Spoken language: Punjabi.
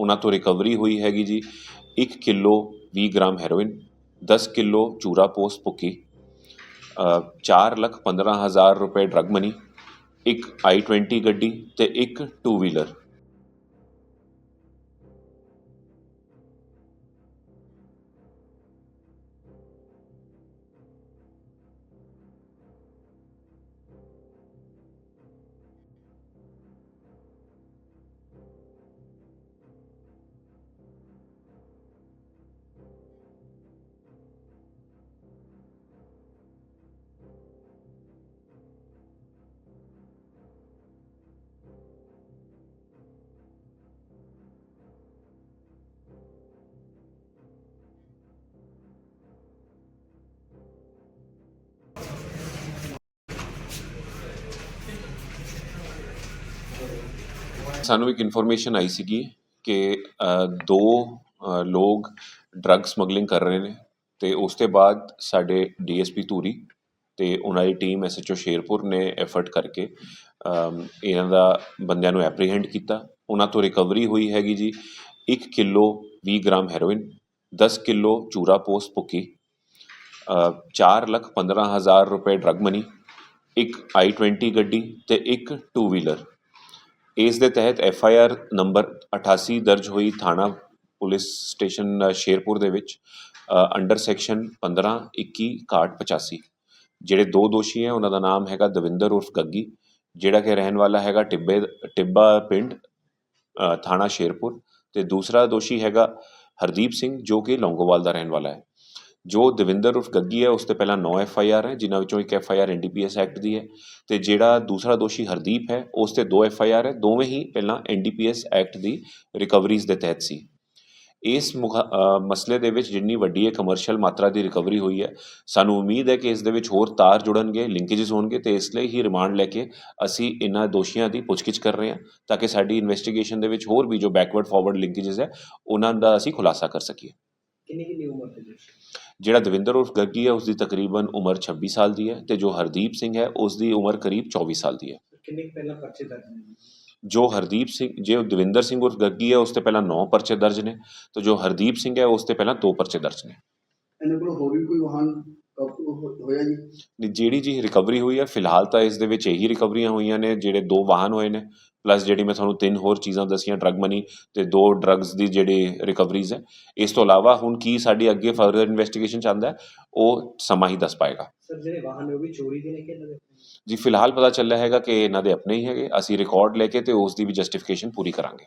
ਉਹਨਾਂ ਤੋਂ ਰਿਕਵਰੀ ਹੋਈ ਹੈਗੀ ਜੀ। 1 ਕਿਲੋ 20 ਗ੍ਰਾਮ ਹੈਰੋਇਨ 10 ਕਿਲੋ ਚੂਰਾ ਪੋਸਟ ਭੁੱਕੀ ਅ, ਚਾਰ ਲੱਖ 15 ਹਜ਼ਾਰ ਰੁਪਏ ਡਰਗ ਮਨੀ ਇੱਕ i20 ਗੱਡੀ ਤੇ ਇੱਕ ਟੂ ਵੀਲਰ ਸਾਨੂੰ ਇੱਕ ਇਨਫੋਰਮੇਸ਼ਨ ਆਈ ਸੀਗੀ ਕਿ ਦੋ ਲੋਕ ਡਰੱਗ ਸਮਗਲਿੰਗ ਕਰ ਰਹੇ ਨੇ ਤੇ ਉਸ ਤੋਂ ਬਾਅਦ ਸਾਡੇ ਡੀਐਸਪੀ ਧੂਰੀ ਤੇ ਉਹਨਾਂ ਦੀ ਟੀਮ ਐਸਐਚਓ ਸ਼ੇਰਪੁਰ ਨੇ ਐਫਰਟ ਕਰਕੇ ਇਹਨਾਂ ਦਾ ਬੰਦਿਆਂ ਨੂੰ ਐਪਰੀਹੈਂਡ ਕੀਤਾ। ਉਹਨਾਂ ਤੋਂ ਰਿਕਵਰੀ ਹੋਈ ਹੈਗੀ ਜੀ। 1 ਕਿਲੋ 20 ਗ੍ਰਾਮ ਹੈਰੋਇਨ 10 ਕਿਲੋ ਚੂਰਾ ਪੋਸਟ ਭੁੱਕੀ ਅ, ਚਾਰ ਲੱਖ 15 ਹਜ਼ਾਰ ਰੁਪਏ ਡਰਗ ਮਨੀ ਇੱਕ i20 ਗੱਡੀ ਤੇ ਇੱਕ ਟੂ ਵੀਲਰ ਇਸ ਦੇ ਤਹਿਤ ਐਫ ਆਈ ਆਰ ਨੰਬਰ 88 ਦਰਜ ਹੋਈ ਥਾਣਾ ਪੁਲਿਸ ਸਟੇਸ਼ਨ ਸ਼ੇਰਪੁਰ ਦੇ ਵਿੱਚ ਅੰਡਰ ਸੈਕਸ਼ਨ 15 21 61 85 ਜਿਹੜੇ ਦੋ ਦੋਸ਼ੀ ਹੈ, ਉਹਨਾਂ ਦਾ ਨਾਮ ਹੈਗਾ ਦਵਿੰਦਰ ਉਰਫ ਗੱਗੀ, ਜਿਹੜਾ ਕਿ ਰਹਿਣ ਵਾਲਾ ਹੈਗਾ ਟਿੱਬੇ, ਟਿੱਬਾ ਪਿੰਡ ਥਾਣਾ ਸ਼ੇਰਪੁਰ, ਤੇ ਦੂਸਰਾ ਦੋਸ਼ੀ ਹੈਗਾ ਹਰਦੀਪ ਸਿੰਘ, ਜੋ ਕਿ ਲੌਂਗੋਵਾਲ ਦਾ ਰਹਿਣ ਵਾਲਾ ਹੈ। ਜੋ ਦਵਿੰਦਰ ਉਰਫ ਗੱਗੀ ਹੈ, ਉਸ ਤੇ ਪਹਿਲਾਂ 9 ਐਫ ਆਈ ਆਰ ਹੈ, ਜਿਨ੍ਹਾਂ ਵਿੱਚੋਂ ਇੱਕ F I R NDPS act ਦੀ ਹੈ ਤੇ ਜਿਹੜਾ ਦੂਸਰਾ ਦੋਸ਼ੀ ਹਰਦੀਪ ਹੈ, ਉਸ ਤੇ 2 ਐਫ ਆਈ ਆਰ ਹੈ, ਦੋਵੇਂ ਹੀ ਪਹਿਲਾਂ ਐਨਡੀਪੀਐਸ ਐਕਟ ਦੀ ਰਿਕਵਰੀਜ਼ ਦੇ ਤਹਿਤ ਸੀ। ਇਸ ਮਸਲੇ ਦੇ ਵਿੱਚ ਜਿੰਨੀ ਵੱਡੀ ਹੈ ਕਮਰਸ਼ੀਅਲ ਮਾਤਰਾ ਦੀ ਰਿਕਵਰੀ ਹੋਈ ਹੈ, ਸਾਨੂੰ ਉਮੀਦ ਹੈ ਕਿ ਇਸ ਦੇ ਵਿੱਚ ਹੋਰ ਤਾਰ ਜੁੜਨਗੇ ਲਿੰਕੇजेस ਹੋਣਗੇ ਤੇ ਇਸ ਲਈ ਹੀ ਰਿਮਾਂਡ ਲੈ ਕੇ ਅਸੀਂ ਇਹਨਾਂ ਦੋਸ਼ੀਆਂ ਦੀ ਪੁੱਛਗਿੱਛ ਕਰ ਰਹੇ ਹਾਂ, ਤਾਂ ਕਿ ਸਾਡੀ ਇਨਵੈਸਟੀਗੇਸ਼ਨ ਦੇ ਵਿੱਚ ਹੋਰ ਵੀ ਜੋ ਬੈਕਵਰਡ ਫਾਰਵਰਡ ਲਿੰਕੇजेस ਹੈ, ਉਹਨਾਂ ਦਾ ਅਸੀਂ ਖੁਲਾਸਾ ਕਰ ਸਕੀਏ। ਕਿੰਨੀ ਕਿੰਨੀ ਉਮਰ ਦੇ ਜਿਹੜਾ ਦਵਿੰਦਰ ਉਰਫ ਗੱਗੀ ਹੈ ਉਸ ਦੀ ਤਕਰੀਬਨ ਉਮਰ 26 ਸਾਲ ਦੀ ਹੈ ਤੇ ਜੋ ਹਰਦੀਪ ਸਿੰਘ ਹੈ ਉਸ ਦੀ ਉਮਰ ਕਰੀਬ 24 ਸਾਲ ਦੀ ਹੈ ਕਿੰਨੇ ਕੁ ਪਹਿਲਾਂ ਪਰਚੇ ਦਰਜ ਨੇ ਜੀ? ਹਰਦੀਪ ਸਿੰਘ ਜੇ ਦਵਿੰਦਰ ਸਿੰਘ ਉਰਫ ਗੱਗੀ ਹੈ ਉਸ ਤੇ ਪਹਿਲਾਂ 9 ਪਰਚੇ ਦਰਜ ਨੇ ਤੇ ਜੋ ਹਰਦੀਪ ਸਿੰਘ ਹੈ ਉਸ ਤੇ ਪਹਿਲਾਂ 2 ਪਰਚੇ ਦਰਜ ਨੇ ਇਹਨਾਂ ਕੋਲ ਹੋਰ ਵੀ ਕੋਈ ਵਾਹਨ ਹੋਇਆ ਜੀ। ਨਹੀਂ, ਜਿਹੜੀ ਜੀ ਰਿਕਵਰੀ ਹੋਈ ਹੈ ਫਿਲਹਾਲ ਤਾਂ ਇਸ ਦੇ ਵਿੱਚ ਇਹੀ ਰਿਕਵਰੀਆਂ ਹੋਈਆਂ ਨੇ ਜਿਹੜੇ ਦੋ ਵਾਹਨ ਹੋਏ ਨੇ ਪਲੱਸ ਜਿਹੜੀ ਮੈਂ ਤੁਹਾਨੂੰ ਤਿੰਨ ਹੋਰ ਚੀਜ਼ਾਂ ਦੱਸੀਆਂ ਡਰਗ ਮਨੀ ਤੇ ਦੋ ਡਰੱਗਸ ਦੀ ਜਿਹੜੀ ਰਿਕਵਰੀਜ਼ ਹੈ। ਇਸ ਤੋਂ ਇਲਾਵਾ ਹੁਣ ਕੀ ਸਾਡੀ ਅੱਗੇ ਫਰਦਰ ਇਨਵੈਸਟੀਗੇਸ਼ਨ ਚਾਹੁੰਦਾ ਹੈ ਉਹ ਸਮਾਂ ਹੀ ਦੱਸ ਪਾਏਗਾ। ਸਰ ਜਿਹੜੇ ਵਾਹਨ ਨੇ ਉਹ ਵੀ ਚੋਰੀ ਦੇ ਨੇ ਕਿ ਇਹਨਾਂ ਦੇ? ਜੀ ਫਿਲਹਾਲ ਪਤਾ ਚੱਲਿਆ ਹੈਗਾ ਕਿ ਇਹਨਾਂ ਦੇ ਆਪਣੇ ਹੀ ਹੈਗੇ ਅਸੀਂ ਰਿਕਾਰਡ ਲੈ ਕੇ ਤੇ ਉਸ ਦੀ ਵੀ ਜਸਟੀਫਿਕੇਸ਼ਨ ਪੂਰੀ ਕਰਾਂਗੇ।